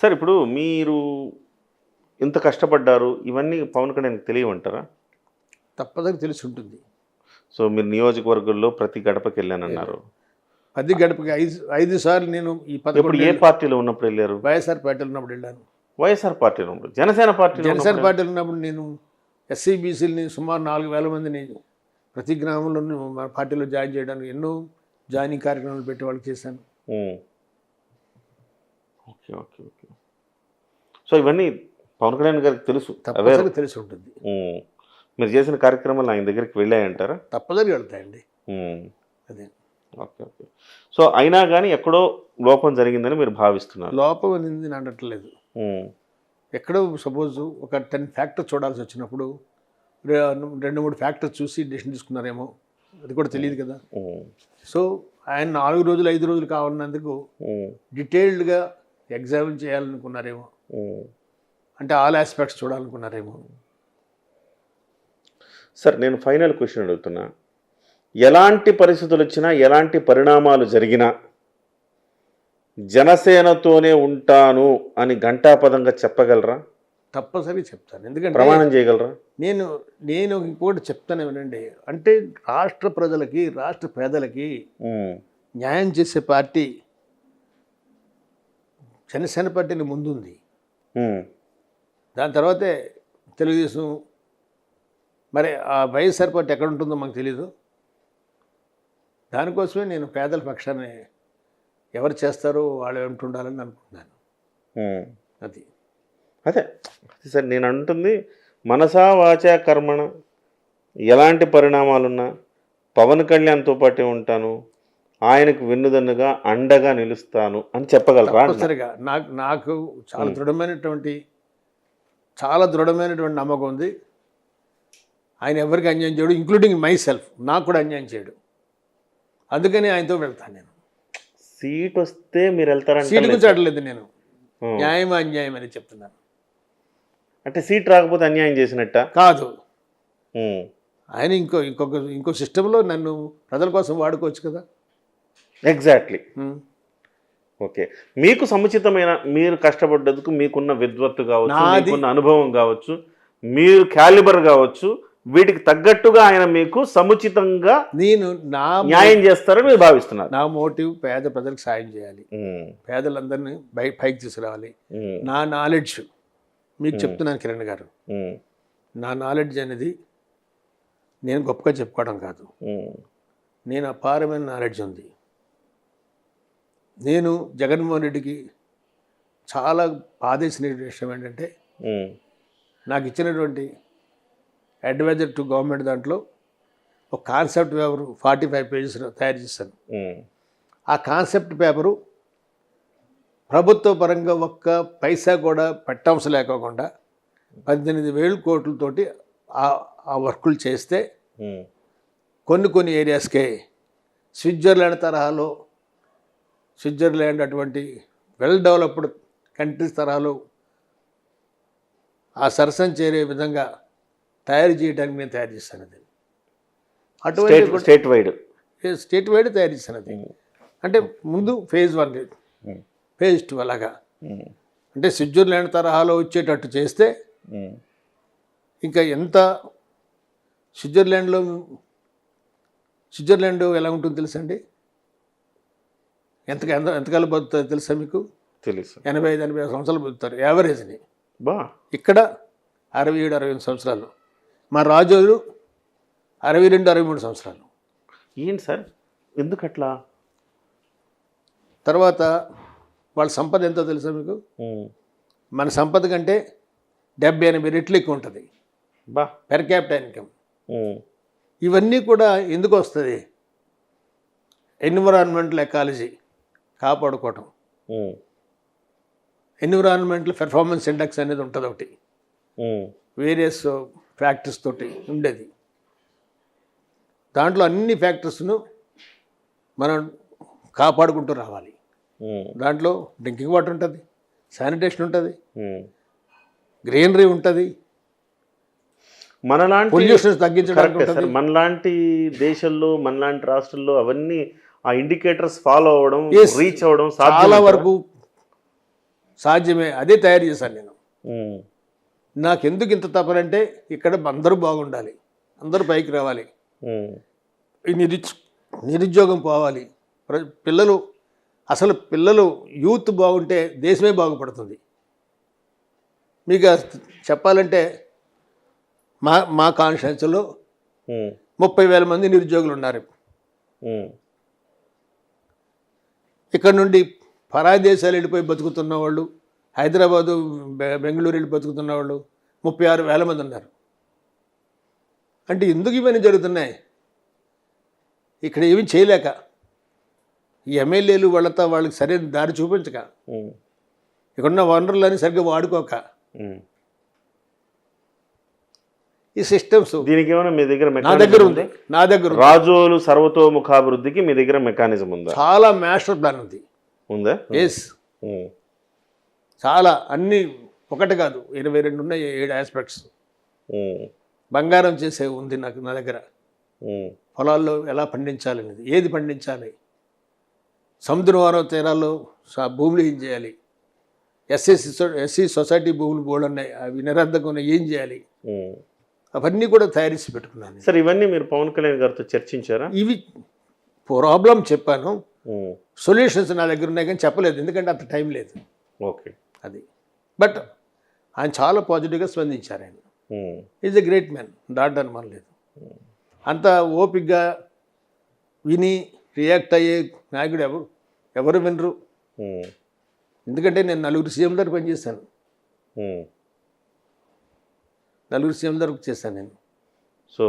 Sir ఇప్పుడు మీరు ఇంత కష్టపడ్డారు ఇవన్నీ పవన్ కళ్యాణ్కి తెలియమంటారా? తప్పదని తెలిసి ఉంటుంది సో మీరు నియోజకవర్గంలో ప్రతి గడపకి వెళ్ళానన్నారు. పది గడపకి ఐదు ఐదు సార్లు నేను ఈ ఇప్పుడు పదకొండు ఏ పార్టీలో ఉన్నప్పుడు వెళ్ళారు? వైఎస్ఆర్ పార్టీలో ఉన్నప్పుడు వెళ్ళాను. వైఎస్ఆర్ పార్టీలో ఉన్నప్పుడు. జనసేన పార్టీలో జనసేన పార్టీలో ఉన్నప్పుడు నేను ఎస్సీ బీసీలని సుమారు నాలుగు వేల మందిని ప్రతి గ్రామంలో మన పార్టీలో జాయిన్ చేయడానికి ఎన్నో జాయినింగ్ కార్యక్రమాలు పెట్టి వాళ్ళకి చేశాను. Okay okay okay. సో ఇవన్నీ పవన్ కళ్యాణ్ గారికి తెలుసు తప్పనిసరిగా తెలిసి ఉంటుంది. మీరు చేసిన కార్యక్రమాలు ఆయన దగ్గరికి వెళ్ళాయంటారా తప్పదని వెళ్తాయండి. అదే ఓకే ఓకే సో అయినా కానీ ఎక్కడో లోపం జరిగిందని మీరు భావిస్తున్నారు లోపం అనేది నేను అనట్లేదు. ఎక్కడో సపోజ్ ఒక టెన్ ఫ్యాక్టర్స్ చూడాల్సి వచ్చినప్పుడు రెండు మూడు ఫ్యాక్టర్స్ చూసి డెసిషన్ తీసుకున్నారేమో అది కూడా తెలియదు కదా. సో ఆయన నాలుగు రోజులు ఐదు రోజులు కావాలన్నందుకు. డీటెయిల్డ్గా ఎగ్జామిన్ చేయాలనుకున్నారేమో. అంటే ఆల్ ఆస్పెక్ట్స్ చూడాలనుకున్నారేమో. సార్ నేను ఫైనల్ క్వశ్చన్ అడుగుతున్నా. ఎలాంటి పరిస్థితులు వచ్చినా ఎలాంటి పరిణామాలు జరిగినా జనసేనతోనే ఉంటాను అని ఘంటాపదంగా చెప్పగలరా? తప్పనిసరిగా చెప్తాను. ఎందుకంటే ప్రమాణం చేయగలరా? నేను నేను ఇంకోటి చెప్తాను ఏమనండి అంటే రాష్ట్ర ప్రజలకి రాష్ట్ర పేదలకి. న్యాయం చేసే పార్టీ జనసేన పార్టీని ముందుంది. దాని తర్వాతే తెలుగుదేశం మరి ఆ వైఎస్ఆర్ పార్టీ ఎక్కడ ఉంటుందో మాకు తెలీదు. దానికోసమే నేను పేదల పక్షాన్ని ఎవరు చేస్తారో వాళ్ళు ఏమిటి ఉండాలని అనుకుంటున్నాను. అది. అదే సార్ నేను అంటుంది మనసా వాచా కర్మణ ఎలాంటి పరిణామాలున్నా పవన్ కళ్యాణ్తో పాటే ఉంటాను ఆయనకు వెన్నుదన్నుగా అండగా నిలుస్తాను అని చెప్పగలరా? తప్పనిసరిగా. నాకు నాకు చాలా దృఢమైనటువంటి చాలా దృఢమైనటువంటి నమ్మకం ఉంది. ఆయన ఎవరికి అన్యాయం చేయడు ఇంక్లూడింగ్ మై సెల్ఫ్ నాకు కూడా అన్యాయం చేయడు. అందుకని ఆయనతో వెళ్తాను నేను. సీట్ వస్తే మీరు వెళ్తారంటే సీటు గురించి అడలేదు నేను. న్యాయం అన్యాయం అని చెప్తున్నాను. అంటే సీట్ రాకపోతే అన్యాయం చేసినట్ట? కాదు. ఆయన ఇంకో ఇంకొక ఇంకో సిస్టంలో నన్ను ప్రజల కోసం వాడుకోవచ్చు కదా. ఎగ్జాక్ట్లీ. ఓకే మీకు సముచితమైన మీరు కష్టపడ్డందుకు మీకున్న విద్వత్తు కావచ్చు మీకున్న అనుభవం కావచ్చు మీరు క్యాలిబర్ కావచ్చు వీటికి తగ్గట్టుగా ఆయన మీకు సముచితంగా నేను నా న్యాయం చేస్తారని మీరు భావిస్తున్నారు నా మోటివ్ పేద ప్రజలకు సాయం చేయాలి ఉం. పేదలందరినీ బై పైకి తీసుకురావాలి ఉం. నా నాలెడ్జ్ మీకు చెప్తున్నాను కిరణ్ గారు. నా నాలెడ్జ్ అనేది నేను గొప్పగా చెప్పుకోవడం కాదు. నేను అపారమైన నాలెడ్జ్ ఉంది నేను జగన్మోహన్ రెడ్డికి చాలా బాధేసిన విషయం ఏంటంటే. నాకు ఇచ్చినటువంటి అడ్వైజర్ టు గవర్నమెంట్ దాంట్లో ఒక concept paper forty five pages తయారు చేశాను. ఆ కాన్సెప్ట్ పేపరు ప్రభుత్వ పరంగా ఒక్క పైసా కూడా పెట్టవలసి లేకోకుండా పద్దెనిమిది వేలు కోట్లతోటి ఆ- వర్కులు చేస్తే. కొన్ని కొన్ని ఏరియాస్కే స్విట్జర్లాండ్ తరహాలో స్విట్జర్లాండ్ అటువంటి వెల్ డెవలప్డ్ కంట్రీస్ తరహాలో ఆ సరసన చేరే విధంగా తయారు చేయడానికి నేను తయారు చేశాను అది అటువంటి స్టేట్ వైడ్ స్టేట్ వైడ్ తయారు చేశాను అది అంటే ముందు ఫేజ్ వన్. ఫేజ్ టూ అలాగా. అంటే స్విట్జర్లాండ్ తరహాలో వచ్చేటట్టు చేస్తే. ఇంకా ఎంత స్విట్జర్లాండ్లో స్విట్జర్లాండ్ ఎలా ఉంటుందో తెలుసండి ఎంత ఎంత ఎంతకాలం బతుకుతుంది తెలుసా మీకు? తెలుసు ఎనభై ఐదు ఎనభై ఐదు సంవత్సరాలు బతుకుతారు యావరేజ్ని. బా. ఇక్కడ అరవై ఏడు అరవై ఎనిమిది సంవత్సరాలు. మా రాజులు అరవై రెండు అరవై మూడు సంవత్సరాలు. ఏంటి సార్? ఎందుకు అట్లా తర్వాత వాళ్ళ సంపద ఎంతో తెలుసా మీకు. మన సంపద కంటే డెబ్బై ఎనభై రెట్లు ఎక్కువ ఉంటుంది. బా. Per capital income. ఇవన్నీ కూడా ఎందుకు వస్తుంది? Environmental ecology. కాపాడుకోవటం. Environmental performance index అనేది ఉంటుంది ఒకటి. వేరియస్ ఫ్యాక్టర్స్ తోటి ఉండేది దాంట్లో అన్ని ఫ్యాక్టర్స్ను మనం కాపాడుకుంటూ రావాలి. దాంట్లో డ్రింకింగ్ వాటర్ ఉంటుంది శానిటేషన్ ఉంటుంది. గ్రీనరీ ఉంటుంది మనలాంటి పొల్యూషన్ తగ్గించడానికి మనలాంటి దేశాల్లో మనలాంటి రాష్ట్రాల్లో అవన్నీ ఆ ఇండికేటర్స్ ఫాలో అవ్వడం. రీచ్ అవ్వడం చాలా వరకు సాధ్యమే. అదే తయారు చేశాను నేను. నాకెందుకు ఇంత తపనంటే ఇక్కడ అందరూ బాగుండాలి. అందరూ పైకి రావాలి. నిరుచ్ నిరుద్యోగం పోవాలి. పిల్లలు అసలు పిల్లలు యూత్ బాగుంటే దేశమే బాగుపడుతుంది. మీకు చెప్పాలంటే మా మా కాన్స్టిట్యూన్సీలో ముప్పై వేల మంది నిరుద్యోగులు ఉన్నారు. ఇక్కడ నుండి పరాయి దేశాలు వెళ్ళిపోయి బతుకుతున్న వాళ్ళు హైదరాబాదు బెంగళూరు వెళ్ళి బతుకుతున్న వాళ్ళు ముప్పై ఆరు వేల మంది ఉన్నారు. అంటే ఎందుకు ఇవన్నీ జరుగుతున్నాయి? ఇక్కడ ఏమీ చేయలేక ఈ ఎమ్మెల్యేలు వాళ్ళతో వాళ్ళకి సరైన దారి చూపించక ఇక్కడున్న వనరులని సరిగ్గా వాడుకోక. ఈ సిస్టమ్స్. దీనికి ఏమైనా మీ దగ్గర నా దగ్గర ఉందా? నా దగ్గర రాజోలు సర్వతోముఖాభివృద్ధికి మీ దగ్గర మెకానిజం ఉందా? చాలా మాస్టర్ ప్లాన్ ఉంది. ఉందా? ఎస్ చాలా అన్ని ఒకటి కాదు. ఇరవై రెండు ఉన్నాయి ఏడు ఆస్పెక్ట్స్ బంగారం చేసే ఉంది నాకు నా దగ్గర. పొలాల్లో ఎలా పండించాలనేది ఏది పండించాలి? సముద్రవరం తీరాల్లో భూములు ఏం చేయాలి? ఎస్సీ ఎస్సీ సొసైటీ భూములు బోర్డు ఉన్నాయి అవి నిరర్ధకం ఏం చేయాలి. అవన్నీ కూడా తయారు చేసి పెట్టుకున్నాను. సార్ ఇవన్నీ మీరు పవన్ కళ్యాణ్ గారితో చర్చించారా? ఇవి ప్రాబ్లం చెప్పాను. సొల్యూషన్స్ నా దగ్గర ఉన్నాయి కానీ చెప్పలేదు. ఎందుకంటే అంత టైం లేదు. ఓకే. అది. బట్ ఆయన చాలా పాజిటివ్గా స్పందించారు ఆయన. Is a great man that అనుమానం లేదు. అంత ఓపిక్గా విని రియాక్ట్ అయ్యే నాయకుడు ఎవరు? ఎవరు వినరు. ఎందుకంటే నేను నలుగురు సీఎం దగ్గర పనిచేశాను. నలుగురు సీఎం దగ్గర చేశాను నేను. సో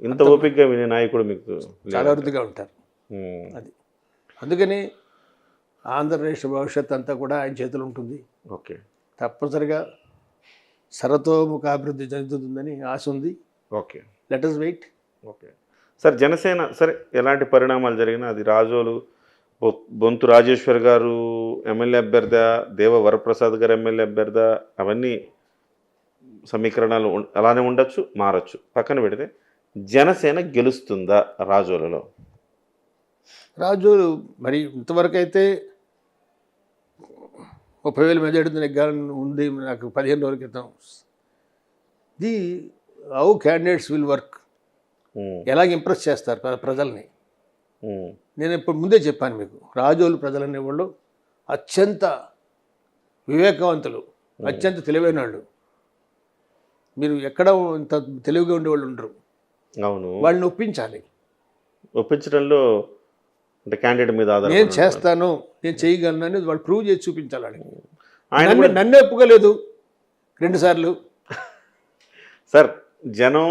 ఇంత ఓపికగా వినే నాయకుడు మీకు చాలా అరుదుగా ఉంటారు. అది. అందుకని ఆంధ్రప్రదేశ్ భవిష్యత్ అంతా కూడా ఆయన చేతులు ఉంటుంది. ఓకే. తప్పనిసరిగా సర్వతోముఖ అభివృద్ధి చెందుతుందని ఆశ ఉంది. Okay. Let us wait okay. Sir Janasena సరే ఎలాంటి పరిణామాలు జరిగినా అది రాజోలు బొంతు రాజేశ్వర్ గారు ఎమ్మెల్యే అభ్యర్థ దేవ వరప్రసాద్ గారు ఎమ్మెల్యే అభ్యర్థ అవన్నీ సమీకరణాలు అలానే ఉండొచ్చు మారచ్చు. పక్కన పెడితే జనసేన గెలుస్తుందా రాజోలలో? రాజు మరి ఇంతవరకు అయితే ముప్పై వేల మెజార్టీ నెగ్గాలని ఉంది నాకు పదిహేను రోజుల క్రితం. The how candidates will work. ఎలాగ ఇంప్రెస్ చేస్తారు ప్ర- ప్రజల్ని? నేను ఇప్పుడు ముందే చెప్పాను మీకు రాజోలు ప్రజలు అనేవాళ్ళు అత్యంత వివేకవంతులు అత్యంత తెలివైన వాళ్ళు. మీరు ఎక్కడ ఇంత తెలివిగా ఉండేవాళ్ళు ఉండరు. అవును. వాళ్ళని ఒప్పించాలి. ఒప్పించడంలో అంటే క్యాండిడేట్ మీద నేను చేస్తాను నేను చేయగలను అనేది వాళ్ళు ప్రూవ్ చేసి చూపించాలి. ఆయన నన్ను ఒప్పుకోలేదు. రెండుసార్లు సార్ జనం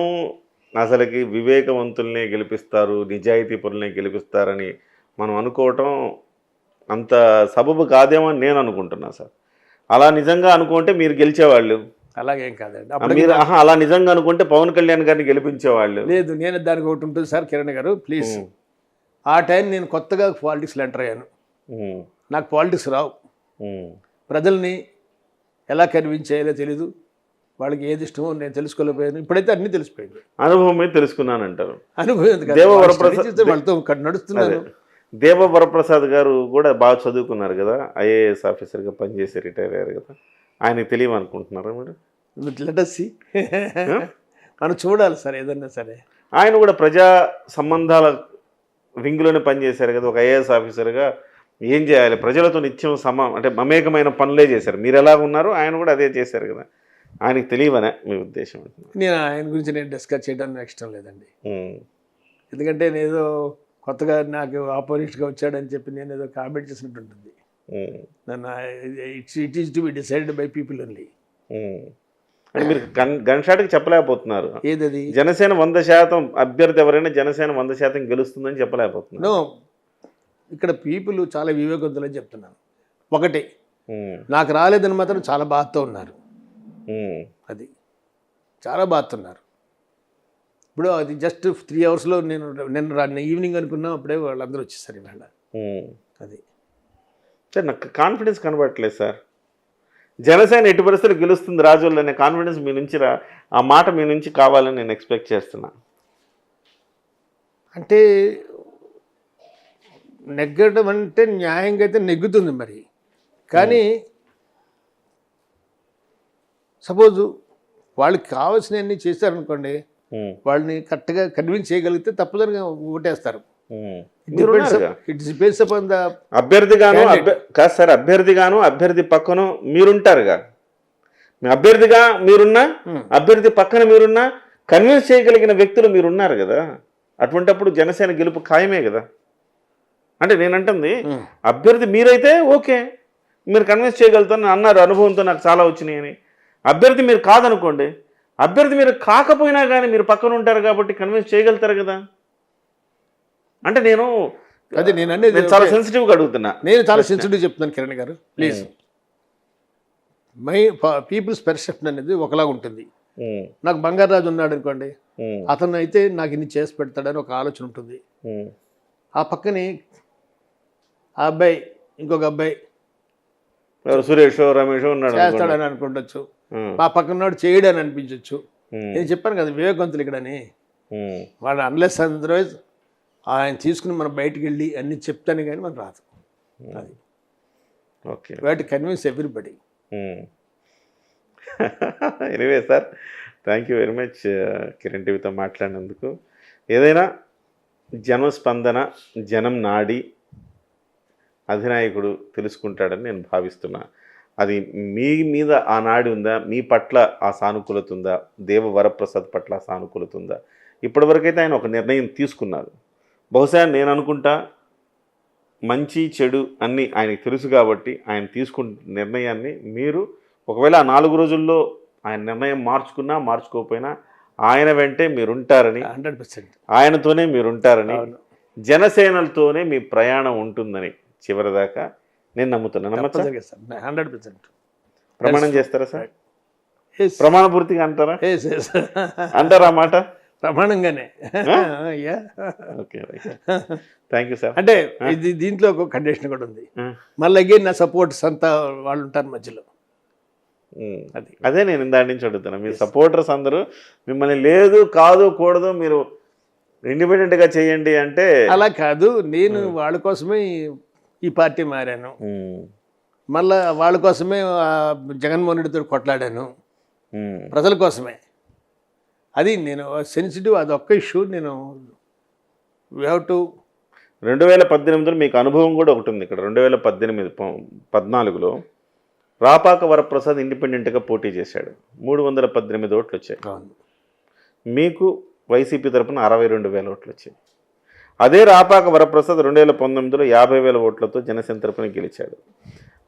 అసలుకి వివేకవంతుల్నే గెలిపిస్తారు నిజాయితీ పరులనే గెలిపిస్తారని మనం అనుకోవటం అంత సబబు కాదేమో నేను అనుకుంటున్నా సార్. అలా నిజంగా అనుకుంటే మీరు గెలిచేవాళ్ళు? అలాగేం కాదండి. అప్పుడు మీరు అలా నిజంగా అనుకుంటే పవన్ కళ్యాణ్ గారిని గెలిపించేవాళ్ళు. లేదు నేను దానికి ఒకటి ఉంటుంది సార్ కిరణ్ గారు ప్లీజ్. ఆ టైం నేను కొత్తగా పాలిటిక్స్లో ఎంటర్ అయ్యాను. నాకు పాలిటిక్స్ రావు. ప్రజల్ని ఎలా కన్విన్స్ చేయాలో తెలీదు. వాళ్ళకి ఏది ఇష్టమో నేను తెలుసుకోలేకపోయాను. ఇప్పుడైతే అన్నీ తెలిసిపోయింది. అనుభవం మీద తెలుసుకున్నానంటారు. అనుభవం వాళ్ళతో నడుస్తున్నాను. దేవ వరప్రసాద్ గారు కూడా బాగా చదువుకున్నారు కదా ఐఏఎస్ ఆఫీసర్గా పనిచేసి రిటైర్ అయ్యారు కదా. ఆయనకి తెలియదు అనుకుంటున్నారా మీరు లెటస్సి మనం చూడాలి సార్ ఏదన్నా సరే. ఆయన కూడా ప్రజా సంబంధాల వింగ్లోనే పనిచేశారు కదా ఒక ఐఏఎస్ ఆఫీసర్గా. ఏం చేయాలి? ప్రజలతో నిత్యం సమ అంటే మమేకమైన పనులే చేశారు. మీరు ఎలా ఉన్నారో? ఆయన కూడా అదే చేశారు కదా. ఆయనకి తెలియవనే మీ ఉద్దేశం నేను ఆయన గురించి నేను డిస్కస్ చేయడం నాకు ఇష్టం లేదండి. ఎందుకంటే నేను ఏదో కొత్తగా నాకు ఆపోజిట్గా వచ్చాడని చెప్పి నేను ఏదో కామెంట్ చేసినట్టు ఉంటుంది. It's it is to be decided by people only. అంటే మీరు గన్ గన్ షాట్కి చెప్పలేకపోతున్నారు. ఏదది? జనసేన వంద శాతం అభ్యర్థి ఎవరైనా జనసేన వంద శాతం గెలుస్తుందని చెప్పలేకపోతున్నారు. నో ఇక్కడ పీపుల్ చాలా వివేకవంతులని చెప్తున్నాను. ఒకటి. ఉమ్, నాకు రాలేదని మాత్రం చాలా బాధతో ఉన్నారు. ఉమ్, అది. చాలా బాధతో ఉన్నారు. ఇప్పుడు అది జస్ట్ త్రీ అవర్స్లో నేను నిన్న ఈవినింగ్ అనుకున్నా అప్పుడే వాళ్ళందరూ వచ్చేసారు ఇవాళ ఉమ్. అది. సార్ నాకు కాన్ఫిడెన్స్ కనబడట్లేదు సార్. జనసేన ఎట్టి పరిస్థితులు గెలుస్తుంది రాజుల్లో అనే కాన్ఫిడెన్స్ మీ నుంచి రా ఆ మాట మీ నుంచి కావాలని నేను ఎక్స్పెక్ట్ చేస్తున్నా. అంటే నెగ్గడం అంటే న్యాయంగా అయితే నెగ్గుతుంది మరి. కానీ సపోజ్ వాళ్ళకి కావాల్సినవన్నీ చేశారనుకోండి వాళ్ళని కరెక్ట్గా కన్విన్స్ చేయగలిగితే తప్పదని ఓటేస్తారు. అభ్యర్థిగాను కాదు సార్ అభ్యర్థిగాను అభ్యర్థి పక్కన మీరుంటారుగా. అభ్యర్థిగా మీరున్నా Hmm. అభ్యర్థి పక్కన మీరున్నా కన్విన్స్ చేయగలిగిన వ్యక్తులు మీరున్నారు కదా. అటువంటప్పుడు జనసేన గెలుపు ఖాయమే కదా. అంటే నేనంటుంది అభ్యర్థి మీరైతే ఓకే. మీరు కన్విన్స్ చేయగలుగుతాను అన్నారు అనుభవంతో నాకు చాలా వచ్చినాయి అని. అభ్యర్థి మీరు కాదనుకోండి అభ్యర్థి మీరు కాకపోయినా కానీ మీరు పక్కన ఉంటారు కాబట్టి కన్విన్స్ చేయగలుగుతారు కదా. అంటే నేను అదే నేను అనేది నేను చాలా సెన్సిటివ్గా అడుగుతున్నా. నేను చాలా సెన్సిటివ్ చెప్తున్నాను Kiran garu. Please my people's perception అనేది ఒకలాగా ఉంటుంది. ఉమ్, నాకు బంగారాజు ఉన్నాడు అనుకోండి. ఉమ్, అతను అయితే నాకు ఇన్ని చేసి పెడతాడని ఒక ఆలోచన ఉంటుంది. ఆ పక్కనే ఆ అబ్బాయి ఇంకొక అబ్బాయి సురేష్ రమేష్ ఉన్నాడు. చేస్తాడని అనుకుంటొచ్చు ఆ పక్కనోడు చేయడని అనిపించవచ్చు నేను చెప్పాను కదా వివేకవంతులు ఇక్కడని. వాడు అన్లెస్ అదర్వైజ్ ఆయన తీసుకుని మనం బయటికి వెళ్ళి అన్ని చెప్తాను కానీ మనం రాదు. అది. ఓకే వాటి convince everybody anyway sir thank you very much Kiran టీవీతో మాట్లాడినందుకు. ఏదైనా జనం స్పందన జనం నాడి అధినాయకుడు తెలుసుకుంటాడని నేను భావిస్తున్నా. అది మీ మీద ఆ నాడి ఉందా? మీ పట్ల ఆ సానుకూలత ఉందా? దేవ వరప్రసాద్ పట్ల ఆ సానుకూలత ఉందా? ఇప్పటివరకైతే ఆయన ఒక నిర్ణయం తీసుకున్నారు. బహుశా నేను అనుకుంటా మంచి చెడు అన్నీ ఆయనకు తెలుసు కాబట్టి ఆయన తీసుకున్న నిర్ణయాన్ని మీరు ఒకవేళ ఆ నాలుగు రోజుల్లో ఆయన నిర్ణయం మార్చుకున్నా మార్చుకోకపోయినా ఆయన వెంటే మీరుంటారని హండ్రెడ్ పర్సెంట్. ఆయనతోనే మీరుంటారని జనసేనలతోనే మీ ప్రయాణం ఉంటుందని చివరిదాకా నేను నమ్ముతున్నాను నమ్మచ్చా? సార్. Hundred percent. ప్రమాణం చేస్తారా సార్? ప్రమాణ పూర్తిగా అంటారా? అంటారా మాట? ప్రమాణంగానే ఓకే థ్యాంక్ యూ సార్ అంటే ఇది దీంట్లో ఒక కండిషన్ కూడా ఉంది. మళ్ళీ అగైన్ నా సపోర్ట్స్ అంతా వాళ్ళు ఉంటారు మధ్యలో. అది. అదే నేను ఇందాటి నుంచి అడుగుతున్నా. మీ సపోర్టర్స్ అందరూ మిమ్మల్ని లేదు కాదు కూడదు మీరు ఇండిపెండెంట్గా చేయండి అంటే అలా కాదు. నేను వాళ్ళ కోసమే ఈ- పార్టీ మారాను. మళ్ళా వాళ్ళ కోసమే జగన్మోహన్ రెడ్డితో కొట్లాడాను. ప్రజల కోసమే. అది నేను సెన్సిటివ్ అది ఒక్క ఇష్యూ నేను వీ హ్యావ్ టు రెండు వేల పద్దెనిమిదిలో మీకు అనుభవం కూడా ఒకటి ఉంది ఇక్కడ. రెండు వేల పద్దెనిమిది ప- పద్నాలుగులో రాపాక వరప్రసాద్ ఇండిపెండెంట్గా పోటీ చేశాడు. మూడు వందల పద్దెనిమిది ఓట్లు వచ్చాయి. మీకు వైసీపీ తరపున అరవై రెండు వేల ఓట్లు వచ్చాయి. అదే రాపాక వరప్రసాద్ రెండు వేల పంతొమ్మిదిలో యాభై వేల ఓట్లతో జనసేన తరపున గెలిచాడు.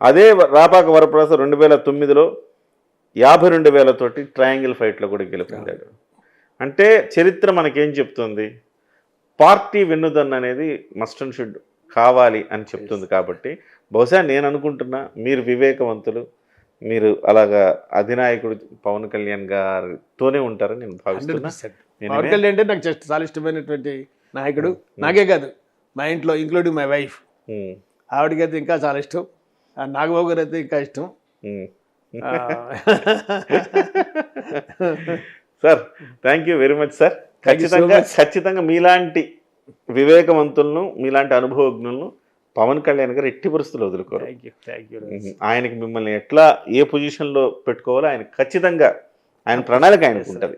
అదే రాపాక వరప్రసాద్ రెండు వేల తొమ్మిదిలో యాభై రెండు వేలతోటి ట్రయాంగిల్ ఫైట్లో కూడా గెలుపొందాడు. అంటే చరిత్ర మనకేం చెప్తుంది? పార్టీ వెన్నుదన్ను అనేది మస్ట్ అండ్ షుడ్ కావాలి అని చెప్తుంది కాబట్టి బహుశా నేను అనుకుంటున్నా మీరు వివేకవంతులు మీరు అలాగా అధినాయకుడు పవన్ కళ్యాణ్ గారితోనే ఉంటారని నేను హండ్రెడ్ భావిస్తున్నా పర్సెంట్ నేను పవన్ కళ్యాణ్ అంటే నాకు just చాలా ఇష్టమైనటువంటి నాయకుడు. నాకే కాదు మా ఇంట్లో ఇంక్లూడింగ్ మై వైఫ్ ఆవిడకైతే ఇంకా చాలా ఇష్టం. నాగబాబు గారు అయితే ఇంకా ఇష్టం. ఆ, sir thank you very much sir ఖచ్చితంగా. ఖచ్చితంగా మీలాంటి వివేకవంతులను మీలాంటి అనుభవజ్ఞులను పవన్ కళ్యాణ్ గారు ఎట్టి పరిస్థితులు వదులుకోరు. ఆయనకి మిమ్మల్ని ఎట్లా ఏ పొజిషన్లో పెట్టుకోవాలో ఆయన ఖచ్చితంగా ఆయన ప్రణాళిక ఆయనకు ఉంటుంది.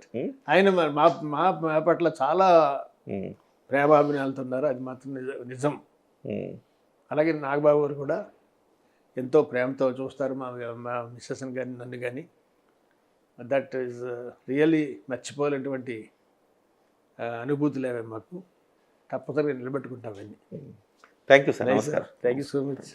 ఆయన మా మా పట్ల చాలా ప్రేమాభిమానాలతో ఉన్నారు. అది మాత్రం నిజ- అలాగే నాగబాబు గారు కూడా ఎంతో ప్రేమతో చూస్తారు మా మా మిస్సెస్ కానీ నన్ను కానీ దట్ ఈస్ రియల్లీ మర్చిపోలేనటువంటి ఆ, అనుభూతులు అవి మాకు. తప్పనిసరిగా నిలబెట్టుకుంటాం అవన్నీ. Thank you sir. Thank you so much